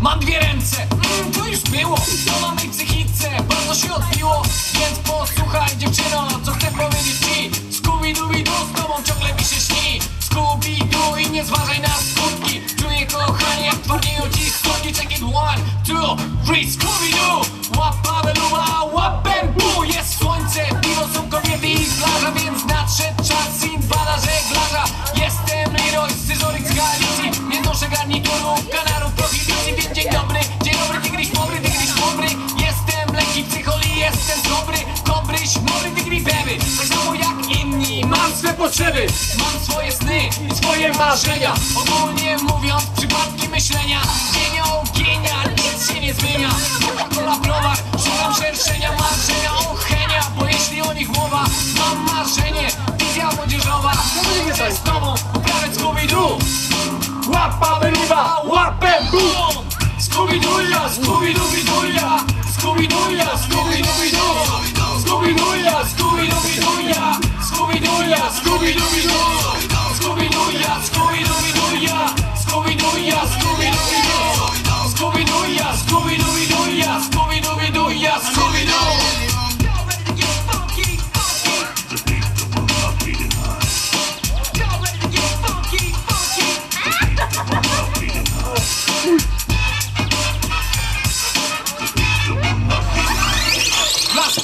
Mam dwie ręce, mm, to już było. To na mej psychice, bardzo się odbiło. Więc posłuchaj dziewczyno, co chcę powiedzieć ci. Scooby-Dooby-Doo, z tobą ciągle mi się śni. Scooby-Doo i nie zważaj na skutki. Czuję kochanie, jak twardnieją beby Tak samo jak inni, mam swe potrzeby Mam swoje sny i swoje marzenia. Ogólnie mówiąc, przypadki myślenia Dzień ogienia, nic się nie zmienia. Coca-Cola browar, szukam szerszenia Marzenia ochenia, bo jeśli o nich mowa Mam marzenie, wizja młodzieżowa Chcę z tobą uprawiać Scooby-Doo. Łapa wyrywa, łapem bum Scooby-Dooja, Scooby-Dooby-Dooja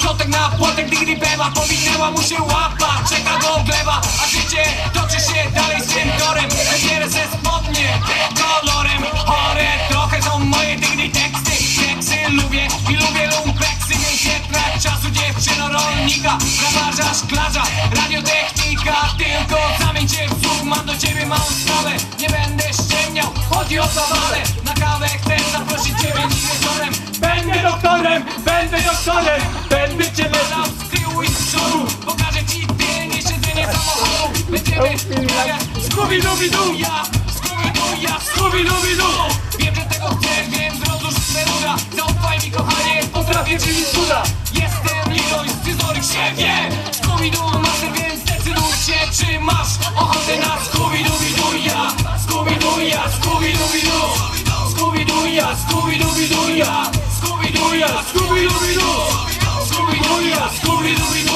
Plotek na płotek, digri bema Powinęła mu się łapa, czeka do gleba A życie toczy się dalej z tym torem. Wybierę ze spodnie kolorem. Chore trochę są moje digri teksty. Teksty lubię i lubię lumpeksy nie trać czasu dziewczyno rolnika. Zaważa szklarza, radiotechnika. Tylko zamień cię w mam do ciebie małą sprawę. Nie będę ściemniał, chodzi o zabawę doktorem, będę doktorem Będę cię lezał z tyłu i z przodu Pokażę ci tylnie siedzenie samochodu Będziemy grać Scooby-Dooby-Doo Ja, Scooby-Doo, ja, Scooby-Dooby-Doo Wiem, że tego chcesz, więc rozłóż swe ruda Zaufaj mi kochanie, potrafię czynić cuda. Jestem Leroy, scyzoryk się wie. Scooby-Doo master, więc zdecyduj się Czy masz ochotę na Scooby-Dooby-Doo Ja, Scooby-Doo, ja, Scooby-Dooby-Doo Scooby-Doo, ja, Scooby-Dooby-Doo ja Scooby-Doo, ja, Scooby-Dooby-Doo Scooby-Doo, ja, Scooby-Dooby-Doo